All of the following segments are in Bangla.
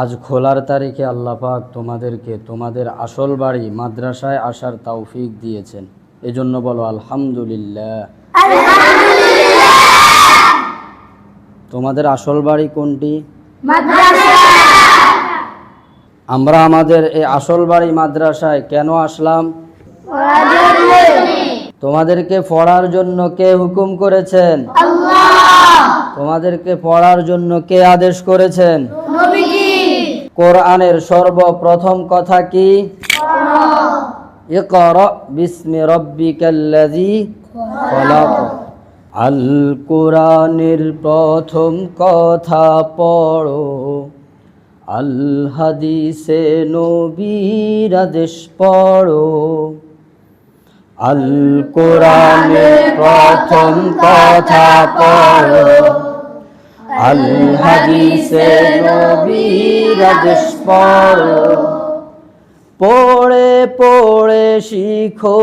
আজ খোলার তারিখে আল্লাহ পাক তোমাদেরকে তোমাদের আসল বাড়ি মাদ্রাসায় আসার তৌফিক দিয়েছেন। এজন্য বলো আলহামদুলিল্লাহ। তোমাদের আসল বাড়ি কোনটি? আমরা আমাদের এই আসল বাড়ি মাদ্রাসায় কেন আসলাম? তোমাদেরকে পড়ার জন্য কে হুকুম করেছেন? তোমাদেরকে পড়ার জন্য কে আদেশ করেছেন? কোরআনের সর্বপ্রথম কথা কি? আল কোরআনের প্রথম কথা পড়ো। আল হাদিসে নবীর আদেশ পড়ো। আল কোরআনের প্রথম কথা পড়ো। আল হাদিসে নবীর আদেশ পড়ো, পড়ে পড়ে শিখো,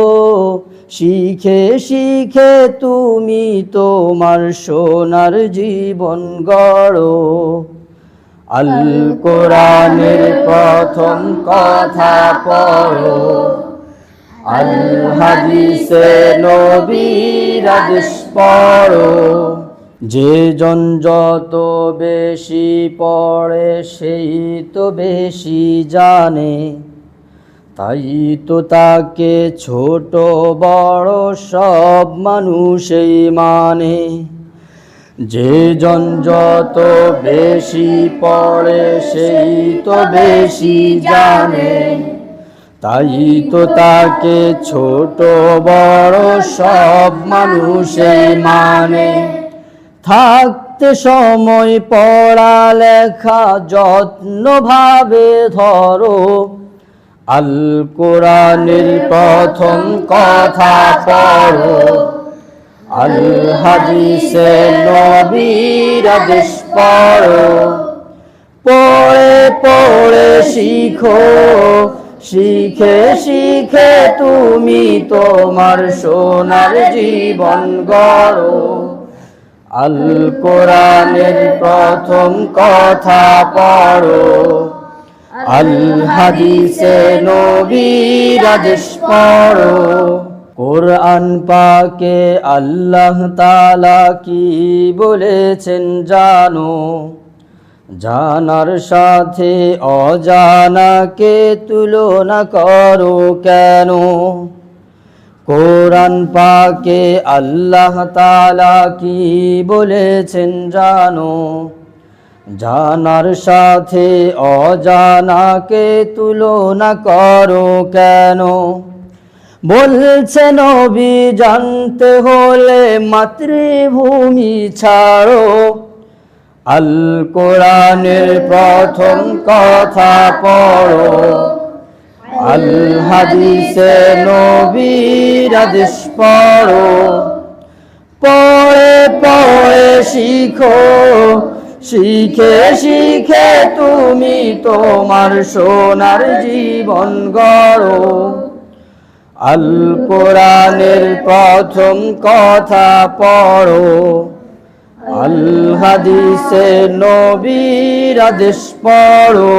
শিখে শিখে তুমি তোমার সোনার জীবন গড়ো। আল কোরআনের প্রথম কথা পড়ো। আল হাদিসে নবীর আদেশ পড়ো। যে জন যত বেশি পড়ে, সেই তো বেশি জানে। তাই তো তাকে ছোট, বড় সব মানুষই মানে। যে জন যত বেশি পড়ে, সেই তো বেশি জানে। তাই তো তাকে ছোট, বড় সব মানুষই মানে। থাকতে সময় পড়ালেখা যত্নভাবে ধরো। আল কোরআনের প্রথম কথা পড়ো। আল হাদিসে নবীর আদেশ পড়ো। পড়ে পড়ে শিখো। শিখে শিখে তুমি তোমার সোনার জীবন গড়ো। আল কোরআনের প্রথম কথা পড়ো। আল হাদিসে নবীর আদেশ পড়ো। কোরআন পাকে আল্লাহ তালা কি বলেছেন জানো? জানার সাথে অজানাকে তুলনা করো কেন? কোরআন পাকে আল্লাহ তালা কি বলেছেন জানো? জানার সাথে অজানাকে তুলনা করো কেন? বলছেন নবী, জানতে হলে মাতৃভূমি ছাড়ো। আল কোরআনের প্রথম কথা পড়ো। আল হাদিসে নবীর আদেশ পড়ো। পড়ে পড়ে শিখো। শিখে শিখে তুমি তোমার সোনার জীবন গড়ো। আল কোরআনের প্রথম কথা পড়ো। আল হাদিসে নবীর আদেশ পড়ো।